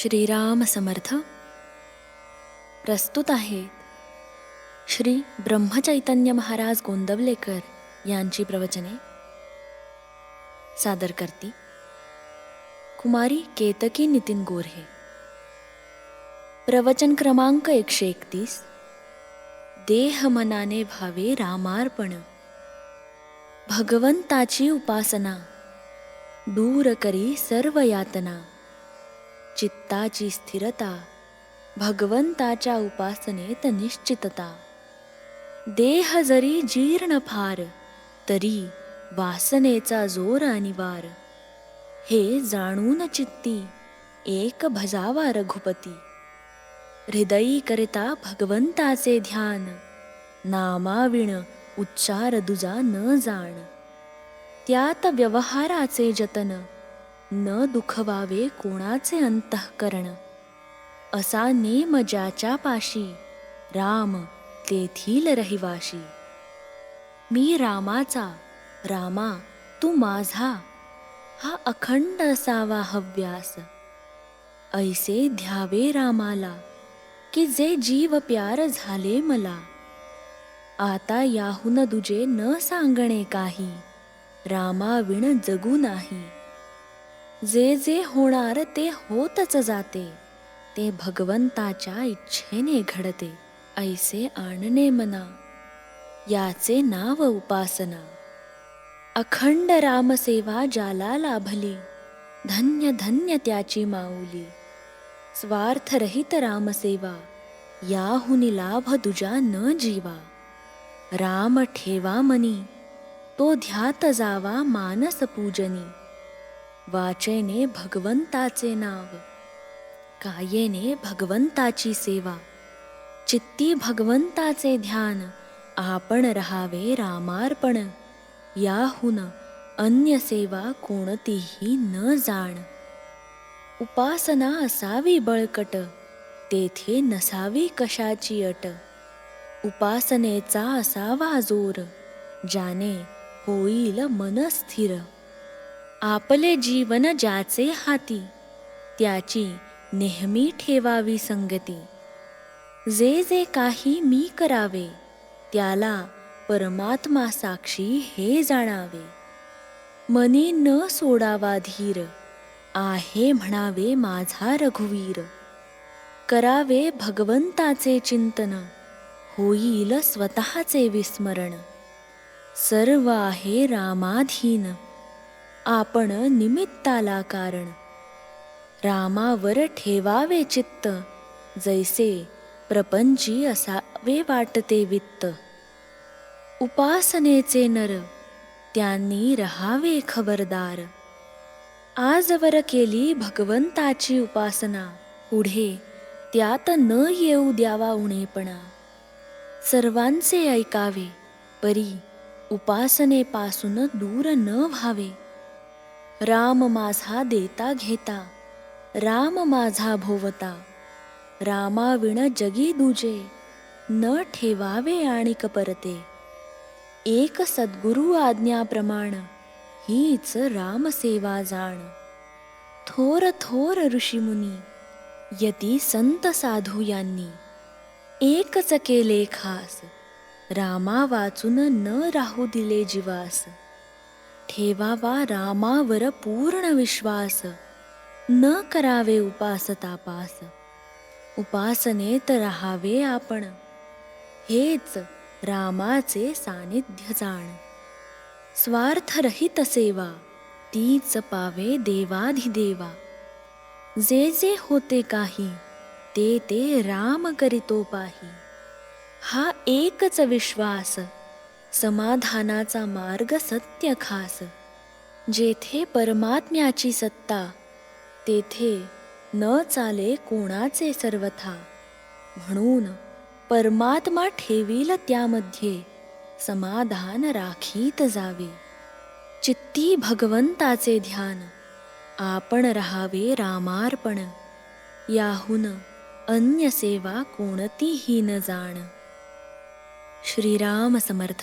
श्रीराम समर्थ. प्रस्तुत आहेत श्री ब्रह्मचैतन्य महाराज गोंदवलेकर यांची प्रवचने. सादर करती कुमारी केतकी नितीन गोरहे. प्रवचन क्रमांक एकशे एकतीस. देह मनाने भावे रामार्पण. भगवंताची उपासना. दूर करी सर्व यातना. चित्ताची स्थिरता भगवंताच्या उपासनेत निश्चितता. देह जरी जीर्ण फार तरी वासनेचा जोर अनिवार हे जाणून चित्ती एक भजावा रघुपती. हृदयी करता भगवंताचे ध्यान नामाविण उच्चार दुजा न जाण. त्यात व्यवहाराचे जतन न दुखवावे कोणाचे अंतःकरण? असा नेम ज्याच्या पाशी राम तेथील रहिवाशी. मी रामाचा रामा तू माझा हा अखंड असावा हव्यास. ऐसे ध्यावे रामाला की जे जीव प्यार झाले मला. आता याहून दुजे न सांगणे काही रामाविण जगू नाही. जे जे होणार ते होतच जाते. ते भगवंताच्या इच्छेने घडते. ऐसे आणणे मना. याचे नाव उपासना. अखंड रामसेवा ज्याला लाभली धन्य धन्य त्याची माऊली. स्वार्थरहित रामसेवा याहुनी लाभ दुजा न जीवा. राम ठेवा मनी तो ध्यात जावा मानस पूजनी. वाचेने भगवंताचे नाव. कायेने भगवंताची सेवा. चित्ती भगवंताचे ध्यान. आपण रहावे रामार्पण. याहून अन्य सेवा कोणतीही न जाण. उपासना असावी बळकट. तेथे नसावी कशाची अट. उपासनेचा असावा जोर. ज्याने होईल मन स्थिर. आपले जीवन ज्याचे हाती त्याची नेहमी ठेवावी संगती. जे जे काही मी करावे त्याला परमात्मा साक्षी हे जाणावे. मनी न सोडावा धीर आहे म्हणावे माझा रघुवीर. करावे भगवंताचे चिंतन होईल स्वतःचे विस्मरण. सर्व आहे रामाधीन. आपण निमित्ताला कारण. रामावर ठेवावे चित्त. जैसे प्रपंची असावे वाटते वित्त. उपासनेचे नर त्यांनी रहावे खबरदार. आजवर केली भगवंताची उपासना. पुढे त्यात न येऊ द्यावा उणेपणा. सर्वांचे ऐकावे परी उपासनेपासून दूर न व्हावे. राम माझा देता घेता राम माझा भोवता. रामाविण जगी दुजे न ठेवावे आणि परते. एक सद्गुरु आज्ञाप्रमाण हीच रामसेवा जाण. थोर थोर ऋषीमुनी यती संत साधू यांनी. एकच केले खास रामा वाचून न राहू दिले जीवास. ठेवावा रामावर पूर्ण विश्वास. न करावे उपास तापास. उपासनेत राहावे आपण. हेच रामाचे सानिध्य जाण. स्वार्थरहित सेवा तीच पावे देवाधिदेवा. जे जे होते काही ते ते राम करितो पाही. हा एकच विश्वास. समाधानाचा मार्ग सत्य खास. जेथे परमात्म्याची सत्ता तेथे न चाले कोणाचे सर्वथा. म्हणून परमात्मा ठेवील त्यामध्ये समाधान राखीत जावे. चित्ती भगवंताचे ध्यान आपण राहावे रामार्पण. याहून अन्य सेवा कोणतीही न जाण. श्रीराम समर्थ